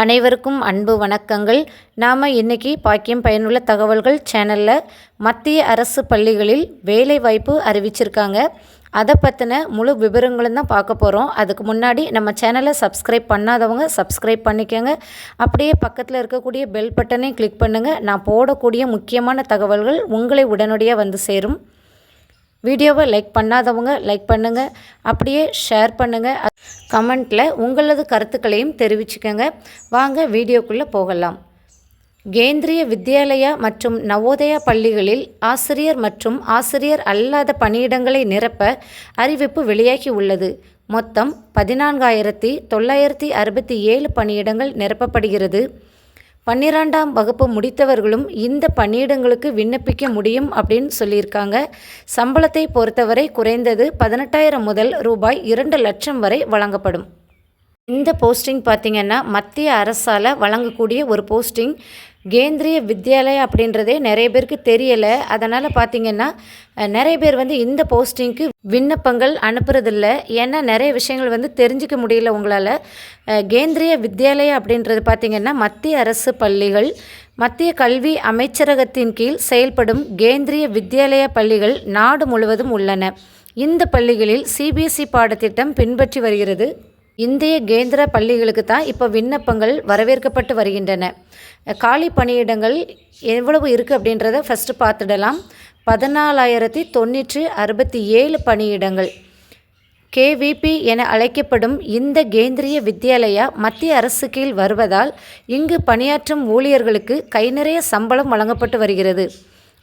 அனைவருக்கும் அன்பு வணக்கங்கள். நாம் இன்றைக்கி பாக்கியம் பயனுள்ள தகவல்கள் சேனலில் மத்திய அரசு பள்ளிகளில் வேலைவாய்ப்பு அறிவிச்சிருக்காங்க. அதை பற்றின முழு விவரங்களும் தான் பார்க்க போகிறோம் அதுக்கு முன்னாடி நம்ம சேனலை சப்ஸ்கிரைப் பண்ணாதவங்க சப்ஸ்கிரைப் பண்ணிக்கோங்க. அப்படியே பக்கத்தில் இருக்கக்கூடிய பெல் பட்டனையும் கிளிக் பண்ணுங்கள் நான் போடக்கூடிய முக்கியமான தகவல்கள் உங்களை உடனடியாக வந்து சேரும். வீடியோவை லைக் பண்ணாதவங்க லைக் பண்ணுங்கள் அப்படியே ஷேர் பண்ணுங்கள் கமெண்ட்டில் உங்களது கருத்துக்களையும் தெரிவிச்சுக்கோங்க. வாங்க வீடியோக்குள்ளே போகலாம். கேந்திரிய வித்யாலயா மற்றும் நவோதயா பள்ளிகளில் ஆசிரியர் மற்றும் ஆசிரியர் அல்லாத பணியிடங்களை நிரப்ப அறிவிப்பு வெளியாகி உள்ளது. மொத்தம் பதினான்காயிரத்தி தொள்ளாயிரத்தி அறுபத்தி ஏழு பணியிடங்கள் நிரப்பப்படுகிறது. பன்னிரெண்டாம் வகுப்பு முடித்தவர்களும் இந்த பணியிடங்களுக்கு விண்ணப்பிக்க முடியும் அப்படின்னு சொல்லியிருக்காங்க. சம்பளத்தை பொறுத்தவரை குறைந்தது பதினெட்டாயிரம் முதல் ரூபாய் இரண்டு லட்சம் வரை வழங்கப்படும். இந்த போஸ்டிங் பார்த்திங்கன்னா மத்திய அரசால் வழங்கக்கூடிய ஒரு போஸ்டிங். கேந்திரிய வித்யாலயா அப்படின்றதே நிறைய பேருக்கு தெரியலை. அதனால் பார்த்திங்கன்னா நிறைய பேர் வந்து இந்த போஸ்டிங்க்கு விண்ணப்பங்கள் அனுப்புறதில்ல. ஏன்னா நிறைய விஷயங்கள் வந்து தெரிஞ்சிக்க முடியல உங்களால். கேந்திரிய வித்யாலயா அப்படின்றது பார்த்திங்கன்னா மத்திய அரசு பள்ளிகள் மத்திய கல்வி அமைச்சரகத்தின் கீழ் செயல்படும் கேந்திரிய வித்யாலயா பள்ளிகள் நாடு முழுவதும் உள்ளன. இந்த பள்ளிகளில் சிபிஎஸ்இ பாடத்திட்டம் பின்பற்றி வருகிறது. இந்திய கேந்திர பள்ளிகளுக்கு தான் இப்போ விண்ணப்பங்கள் வரவேற்கப்பட்டு வருகின்றன. காலி பணியிடங்கள் எவ்வளவு இருக்குது அப்படின்றத ஃபஸ்ட்டு பார்த்துடலாம். பதினாலாயிரத்தி தொண்ணூற்றி அறுபத்தி ஏழு பணியிடங்கள். கேவிபி என அழைக்கப்படும் இந்த கேந்திரிய வித்யாலயா மத்திய அரசு கீழ் வருவதால் இங்கு பணியாற்றும் ஊழியர்களுக்கு கை நிறைய சம்பளம் வழங்கப்பட்டு வருகிறது.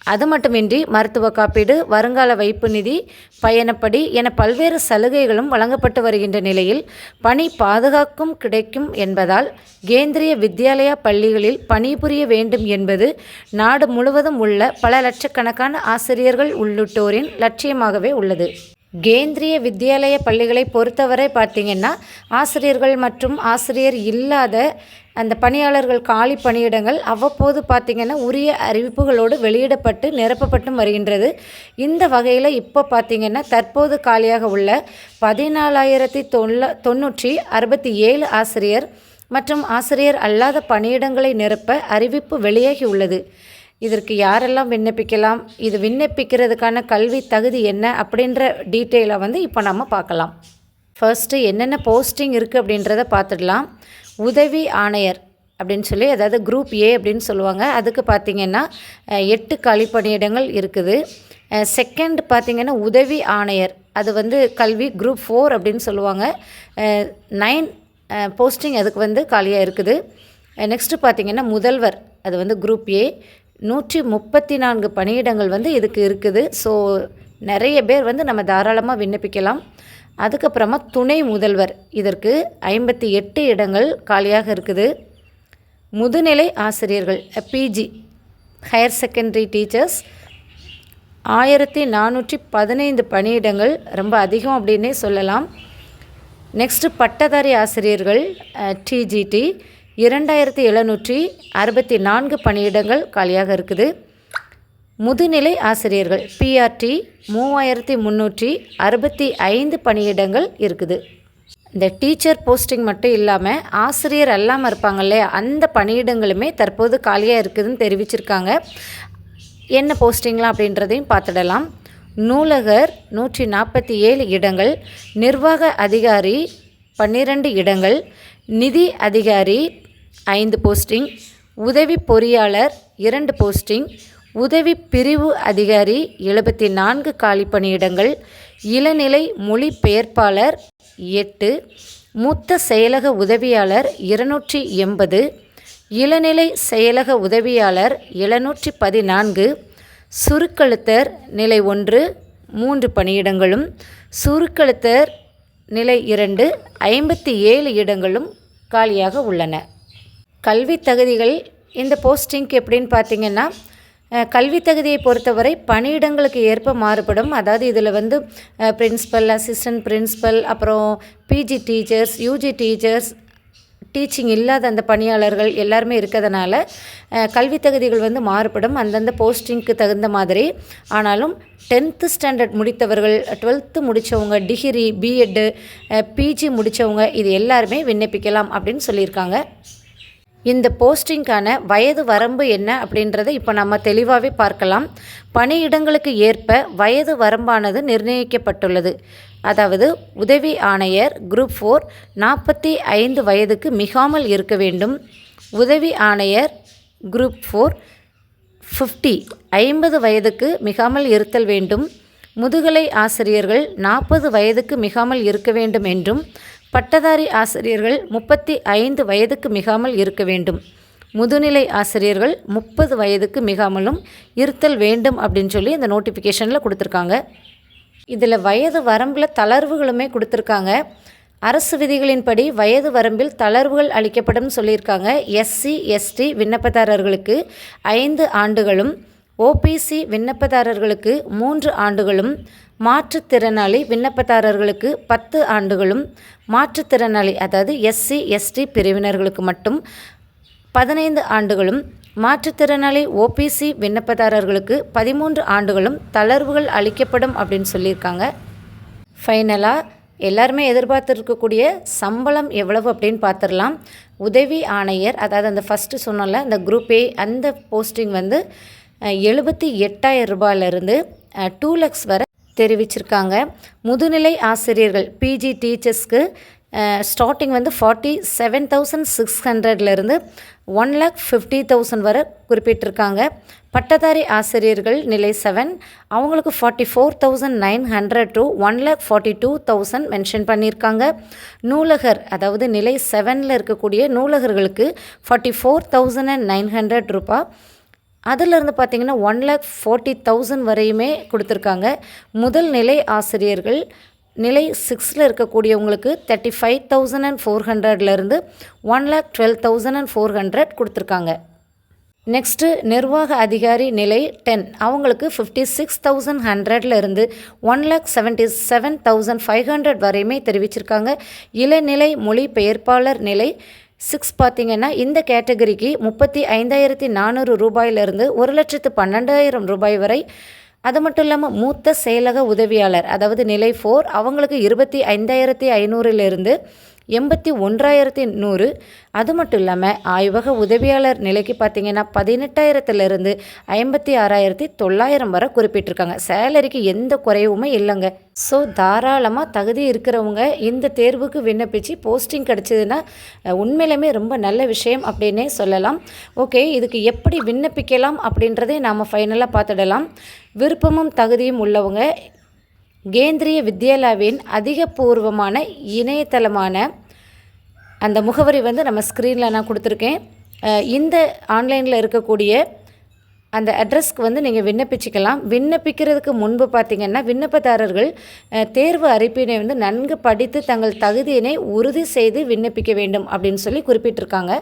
அது மட்டுமின்றி மருத்துவ காப்பீடு வருங்கால வைப்பு நிதி பயணப்படி என பல்வேறு சலுகைகளும் வழங்கப்பட்டு வருகின்ற நிலையில் பணி பாதுகாக்கும் கிடைக்கும் என்பதால் கேந்திரிய வித்யாலயா பள்ளிகளில் பணிபுரிய வேண்டும் என்பது நாடு முழுவதும் உள்ள பல லட்சக்கணக்கான ஆசிரியர்கள் உள்ளிட்டோரின் லட்சியமாகவே உள்ளது. கேந்திரிய வித்தியாலய பள்ளிகளை பொறுத்தவரை பார்த்திங்கன்னா ஆசிரியர்கள் மற்றும் ஆசிரியர் இல்லாத அந்த பணியாளர்கள் காலி பணியிடங்கள் அவ்வப்போது பார்த்திங்கன்னா உரிய அறிவிப்புகளோடு வெளியிடப்பட்டு நிரப்பப்பட்டும் வருகின்றது. இந்த வகையில் இப்போ பார்த்திங்கன்னா தற்போது காலியாக உள்ள பதினாலாயிரத்தி தொள்ள தொண்ணூற்றி அறுபத்தி ஏழு ஆசிரியர் மற்றும் ஆசிரியர் அல்லாத பணியிடங்களை நிரப்ப அறிவிப்பு வெளியாகி உள்ளது. இதற்கு யாரெல்லாம் விண்ணப்பிக்கலாம் இது விண்ணப்பிக்கிறதுக்கான கல்வி தகுதி என்ன அப்படின்ற டீட்டெயிலை வந்து இப்போ நம்ம பார்க்கலாம். ஃபர்ஸ்ட்டு என்னென்ன போஸ்டிங் இருக்குது அப்படின்றத பார்த்துடலாம். உதவி ஆணையர் அப்படின்னு சொல்லி அதாவது குரூப் ஏ அப்படின்னு சொல்லுவாங்க. அதுக்கு பார்த்திங்கன்னா எட்டு காலிப்பணியிடங்கள் இருக்குது. செகண்ட் பார்த்திங்கன்னா உதவி ஆணையர். அது வந்து கல்வி குரூப் ஃபோர் அப்படின்னு சொல்லுவாங்க. நைன் போஸ்டிங் அதுக்கு வந்து காலியாக இருக்குது. நெக்ஸ்ட்டு பார்த்திங்கன்னா முதல்வர். அது வந்து குரூப் ஏ நூற்றி முப்பத்தி நான்கு பணியிடங்கள் வந்து இதுக்கு இருக்குது. ஸோ நிறைய பேர் வந்து நம்ம தாராளமாக விண்ணப்பிக்கலாம். அதுக்கப்புறமா துணை முதல்வர். இதற்கு ஐம்பத்தி எட்டு இடங்கள் காலியாக இருக்குது. முதுநிலை ஆசிரியர்கள் பிஜி ஹையர் செகண்டரி டீச்சர்ஸ் ஆயிரத்தி நானூற்றி பதினைந்து பணியிடங்கள் ரொம்ப அதிகம் அப்படின்னே சொல்லலாம். நெக்ஸ்ட்டு பட்டதாரி ஆசிரியர்கள் டிஜிடி இரண்டாயிரத்தி எழுநூற்றி அறுபத்தி நான்கு பணியிடங்கள் காலியாக இருக்குது. முதுநிலை ஆசிரியர்கள் பிஆர்டி மூவாயிரத்தி முந்நூற்றி அறுபத்தி ஐந்து பணியிடங்கள் இருக்குது. இந்த டீச்சர் போஸ்டிங் மட்டும் இல்லாமல் ஆசிரியர் அல்லாமல் இருப்பாங்க இல்லையா? அந்த பணியிடங்களுமே தற்போது காலியாக இருக்குதுன்னு தெரிவிச்சிருக்காங்க. என்ன போஸ்டிங்லாம் அப்படின்றதையும் பார்த்துடலாம். நூலகர் நூற்றி நாற்பத்தி ஏழு இடங்கள் நிர்வாக அதிகாரி பன்னிரண்டு இடங்கள் நிதி அதிகாரி ஐந்து போஸ்டிங். உதவி பொறியாளர் இரண்டு போஸ்டிங். உதவி பிரிவு அதிகாரி எழுபத்தி நான்கு காலி பணியிடங்கள். இளநிலை மொழிபெயர்ப்பாளர் எட்டு. மூத்த செயலக உதவியாளர் இருநூற்றி எண்பது. இளநிலை செயலக உதவியாளர் எழுநூற்றி பதினான்கு. சுருக்கெழுத்தர் நிலை ஒன்று மூன்று பணியிடங்களும். சுருக்கெழுத்தர் நிலை இரண்டு ஐம்பத்தி ஏழு இடங்களும் காலியாக உள்ளன. கல்வி தகுதிகள் இந்த போஸ்டிங்க்கு எப்படின்னு பார்த்தீங்கன்னா கல்வி தகுதியை பொறுத்தவரை பணியிடங்களுக்கு ஏற்ப மாறுபடும். அதாவது இதில் வந்து பிரின்ஸ்பல் அசிஸ்டன்ட் பிரின்ஸ்பல் அப்புறம் PG teachers UG teachers teaching இல்லாத அந்த பணியாளர்கள் எல்லாருமே இருக்கிறதுனால கல்வி தகுதிகள் வந்து மாறுபடும். அந்தந்த போஸ்டிங்க்கு தகுந்த மாதிரி. ஆனாலும் டென்த்து ஸ்டாண்டர்ட் முடித்தவர்கள் டுவெல்த்து முடித்தவங்க டிகிரி பிஎட்டு பிஜி முடித்தவங்க இது எல்லாருமே விண்ணப்பிக்கலாம் அப்படின்னு சொல்லியிருக்காங்க. இந்த போஸ்டிங்க்கான வயது வரம்பு என்ன அப்படின்றத இப்போ நம்ம தெளிவாகவே பார்க்கலாம். பணியிடங்களுக்கு ஏற்ப வயது வரம்பானது நிர்ணயிக்கப்பட்டுள்ளது. அதாவது உதவி ஆணையர் குரூப் ஃபோர் நாற்பத்தி ஐந்து வயதுக்கு மிகாமல் இருக்க வேண்டும். உதவி ஆணையர் குரூப் ஃபோர் ஃபிஃப்டி ஐம்பது வயதுக்கு மிகாமல் இருத்தல் வேண்டும். முதுகலை ஆசிரியர்கள் நாற்பது வயதுக்கு மிகாமல் இருக்க வேண்டும் என்றும் பட்டதாரி ஆசிரியர்கள் முப்பத்தி ஐந்து வயதுக்கு மிகாமல் இருக்க வேண்டும். முதுநிலை ஆசிரியர்கள் முப்பது வயதுக்கு மிகாமலும் இருத்தல் வேண்டும் அப்படின்னு சொல்லி இந்த நோட்டிஃபிகேஷனில் கொடுத்துருக்காங்க. இதில் வயது வரம்பில் தளர்வுகளுமே கொடுத்துருக்காங்க. அரசு விதிகளின்படி வயது வரம்பில் தளர்வுகள் அளிக்கப்படும் சொல்லியிருக்காங்க. எஸ்சி எஸ்டி விண்ணப்பதாரர்களுக்கு ஐந்து ஆண்டுகளும் ஓபிசி விண்ணப்பதாரர்களுக்கு மூன்று ஆண்டுகளும் மாற்றுத்திறனாளி விண்ணப்பதாரர்களுக்கு பத்து ஆண்டுகளும் மாற்றுத்திறனாளி அதாவது எஸ்சி எஸ்டி பிரிவினர்களுக்கு மட்டும் பதினைந்து ஆண்டுகளும் மாற்றுத்திறனாளி ஓபிசி விண்ணப்பதாரர்களுக்கு பதிமூன்று ஆண்டுகளும் தளர்வுகள் அளிக்கப்படும் அப்படின்னு சொல்லியிருக்காங்க. ஃபைனலாக எல்லாருமே எதிர்பார்த்துருக்கக்கூடிய சம்பளம் எவ்வளவு அப்படின்னு பார்த்துடலாம். உதவி ஆணையர் அதாவது அந்த ஃபஸ்ட்டு சொன்னோம்ல அந்த குரூப் ஏ அந்த போஸ்டிங் வந்து எழுபத்தி எட்டாயிரம் ரூபாயிலிருந்து டூ லேக்ஸ் வரை தெரிவிச்சிருக்காங்க. முதுநிலை ஆசிரியர்கள் பிஜி டீச்சர்ஸ்க்கு ஸ்டார்டிங் வந்து ஃபார்ட்டி செவன் தௌசண்ட் சிக்ஸ் ஹண்ட்ரட்லேருந்து ஒன் லேக் ஃபிஃப்டி தௌசண்ட் வரை குறிப்பிட்டிருக்காங்க. பட்டதாரி ஆசிரியர்கள் நிலை செவன் அவங்களுக்கு forty four thousand nine hundred to one lakh forty two thousand mention பண்ணியிருக்காங்க. நூலகர் அதாவது நிலை செவனில் இருக்கக்கூடிய நூலகர்களுக்கு forty four thousand and nine hundred ரூபா அதிலிருந்து பார்த்தீங்கன்னா ஒன் லேக் ஃபார்ட்டி தௌசண்ட் வரையுமே கொடுத்துருக்காங்க. முதல் நிலை ஆசிரியர்கள் நிலை சிக்ஸில் இருக்கக்கூடியவங்களுக்கு thirty five thousand and four ஹண்ட்ரட்லேருந்து one lakh twelve thousand and four hundred கொடுத்துருக்காங்க. நெக்ஸ்ட்டு நிர்வாக அதிகாரி நிலை டென் அவங்களுக்கு ஃபிஃப்டி சிக்ஸ் தௌசண்ட் ஹண்ட்ரட்ல இருந்து one lakh seventy seven thousand five hundred வரையுமே தெரிவிச்சிருக்காங்க. இளநிலை மொழிபெயர்ப்பாளர் நிலை சிக்ஸ் பார்த்திங்கன்னா இந்த கேட்டகரிக்கு முப்பத்தி ஐந்தாயிரத்தி நானூறு ரூபாயிலிருந்து ஒரு லட்சத்து பன்னெண்டாயிரம் ரூபாய் வரை. அது மட்டும் இல்லாமல் மூத்த செயலக உதவியாளர் அதாவது நிலை ஃபோர் அவங்களுக்கு இருபத்தி ஐந்தாயிரத்தி ஐநூறுலேருந்து எண்பத்தி ஒன்றாயிரத்தி நூறு. அது மட்டும் இல்லாமல் ஆய்வக உதவியாளர் நிலைக்கு பார்த்தீங்கன்னா பதினெட்டாயிரத்துலேருந்து ஐம்பத்தி ஆறாயிரத்தி தொள்ளாயிரம் வரை குறிப்பிட்டிருக்காங்க. சேலரிக்கு எந்த குறைவுமே இல்லைங்க. ஸோ தாராளமாக தகுதி இருக்கிறவங்க இந்த தேர்வுக்கு விண்ணப்பித்து போஸ்டிங் கிடச்சிதுன்னா உண்மையிலுமே ரொம்ப நல்ல விஷயம் அப்படின்னே சொல்லலாம். ஓகே இதுக்கு எப்படி விண்ணப்பிக்கலாம் அப்படின்றதே நாம் ஃபைனலாக பார்த்துடலாம். விருப்பமும் தகுதியும் உள்ளவங்க கேந்திரிய வித்யாலாவின் அதிகபூர்வமான இணையதளமான அந்த முகவரி வந்து நம்ம ஸ்க்ரீனில் நான் கொடுத்துருக்கேன். இந்த ஆன்லைனில் இருக்கக்கூடிய அந்த அட்ரஸ்க்கு வந்து நீங்கள் விண்ணப்பிச்சிக்கலாம். விண்ணப்பிக்கிறதுக்கு முன்பு பார்த்திங்கன்னா விண்ணப்பதாரர்கள் தேர்வு அறிப்பினை வந்து நன்கு படித்து தங்கள் தகுதியினை உறுதி செய்து விண்ணப்பிக்க வேண்டும் அப்படின்னு சொல்லி குறிப்பிட்டிருக்காங்க.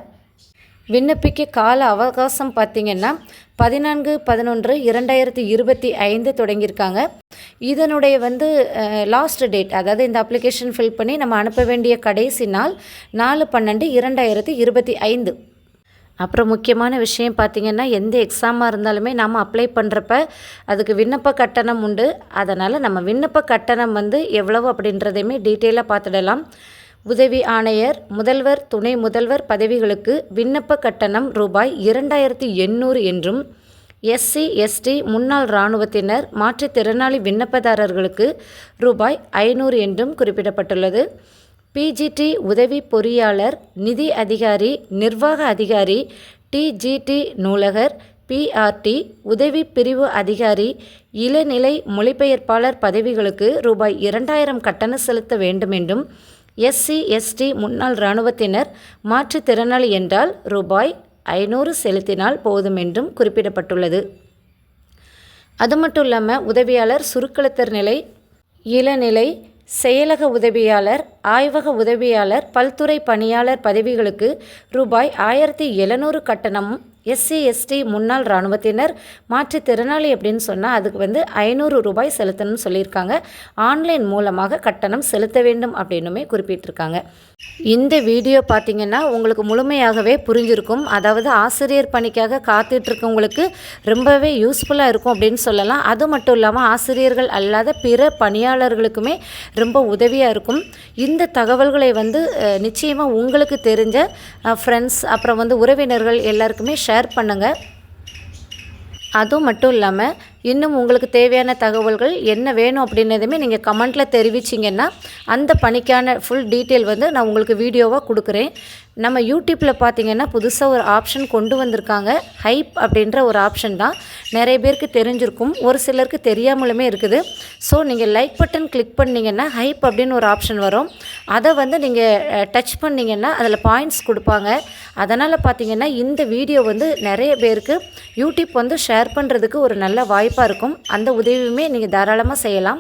விண்ணப்பிக்க கால அவகாசம் பார்த்திங்கன்னா பதினான்கு பதினொன்று இரண்டாயிரத்தி இருபத்தி ஐந்து தொடங்கியிருக்காங்க. இதனுடைய வந்து லாஸ்ட் டேட் அதாவது இந்த அப்ளிகேஷன் ஃபில் பண்ணி நம்ம அனுப்ப வேண்டிய கடைசி நாள் நாலு பன்னெண்டு இரண்டாயிரத்தி இருபத்தி ஐந்து. அப்புறம் முக்கியமான விஷயம் பார்த்திங்கன்னா எந்த எக்ஸாமாக இருந்தாலுமே நம்ம அப்ளை பண்ணுறப்ப அதுக்கு விண்ணப்ப கட்டணம் உண்டு. அதனால் நம்ம விண்ணப்ப கட்டணம் வந்து எவ்வளவு அப்படின்றதையுமே டீட்டெயிலாக பார்த்துடலாம். உதவி ஆணையர் முதல்வர் துணை முதல்வர் பதவிகளுக்கு விண்ணப்ப கட்டணம் ரூபாய் இரண்டாயிரத்தி எண்ணூறு என்றும் எஸ்சி எஸ்டி முன்னாள் இராணுவத்தினர் மாற்றுத்திறனாளி விண்ணப்பதாரர்களுக்கு ரூபாய் ஐநூறு என்றும் குறிப்பிடப்பட்டுள்ளது. பிஜிடி உதவி பொறியாளர் நிதி அதிகாரி நிர்வாக அதிகாரி டிஜிடி நூலகர் பிஆர்டி உதவி பிரிவு அதிகாரி இளநிலை மொழிபெயர்ப்பாளர் பதவிகளுக்கு ரூபாய் இரண்டாயிரம் கட்டணம் செலுத்த வேண்டும் என்றும் எஸ்சி எஸ்டி முன்னாள் இராணுவத்தினர் மாற்றுத்திறனாளி என்றால் ரூபாய் ஐநூறு செலுத்தினால் போதும் என்றும் குறிப்பிடப்பட்டுள்ளது. அது மட்டும் இல்லாமல் உதவியாளர் சுருக்கெழுத்தர் நிலை இளநிலை செயலக உதவியாளர் ஆய்வக உதவியாளர் பல்துறை பணியாளர் பதவிகளுக்கு ரூபாய் ஆயிரத்தி எழுநூறு கட்டணமும் எஸ்சி எஸ்டி முன்னாள் இராணுவத்தினர் மாற்றுத்திறனாளி அப்படின்னு சொன்னால் அதுக்கு வந்து ஐநூறு ரூபாய் செலுத்தணும்னு சொல்லியிருக்காங்க. ஆன்லைன் மூலமாக கட்டணம் செலுத்த வேண்டும் அப்படின்னுமே குறிப்பிட்டிருக்காங்க. இந்த வீடியோ பார்த்திங்கன்னா உங்களுக்கு முழுமையாகவே புரிஞ்சிருக்கும். அதாவது ஆசிரியர் பணிக்காக காத்துட்ருக்கவங்களுக்கு ரொம்பவே யூஸ்ஃபுல்லாக இருக்கும் அப்படின்னு சொல்லலாம். அது மட்டும் இல்லாமல் ஆசிரியர்கள் அல்லாத பிற பணியாளர்களுக்குமே ரொம்ப உதவியாக இருக்கும். இந்த இந்த தகவல்களை வந்து நிச்சயமாக உங்களுக்கு தெரிஞ்ச ஃப்ரெண்ட்ஸ் அப்புறம் வந்து உறவினர்கள் எல்லாருக்குமே ஷேர் பண்ணுங்கள் அதுவும் மட்டும் இல்லாமல் இன்னும் உங்களுக்கு தேவையான தகவல்கள் என்ன வேணும் அப்படின்னதுமே நீங்கள் கமெண்ட்டில் தெரிவிச்சிங்கன்னா அந்த பணிக்கான ஃபுல் டீட்டெயில் வந்து நான் உங்களுக்கு வீடியோவாக கொடுக்குறேன். நம்ம யூடியூப்பில் பார்த்தீங்கன்னா புதுசாக ஒரு ஆப்ஷன் கொண்டு வந்திருக்காங்க. ஹைப் அப்படின்ற ஒரு ஆப்ஷன் தான். நிறைய பேருக்கு தெரிஞ்சிருக்கும். ஒரு சிலருக்கு தெரியாமலுமே இருக்குது. ஸோ நீங்கள் லைக் பட்டன் கிளிக் பண்ணிங்கன்னா ஹைப் அப்படின்னு ஒரு ஆப்ஷன் வரும். அதை வந்து நீங்கள் டச் பண்ணிங்கன்னா அதில் பாயிண்ட்ஸ் கொடுப்பாங்க. அதனால் பார்த்தீங்கன்னா இந்த வீடியோ வந்து நிறைய பேருக்கு யூடியூப் வந்து ஷேர் பண்ணுறதுக்கு ஒரு நல்ல வாய்ப்பாக இருக்கும். அந்த உதவியுமே நீங்கள் தாராளமாக செய்யலாம்.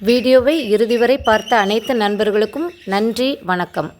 வீடியோவை இறுதி வரை பார்த்த அனைத்து நண்பர்களுக்கும் நன்றி வணக்கம்.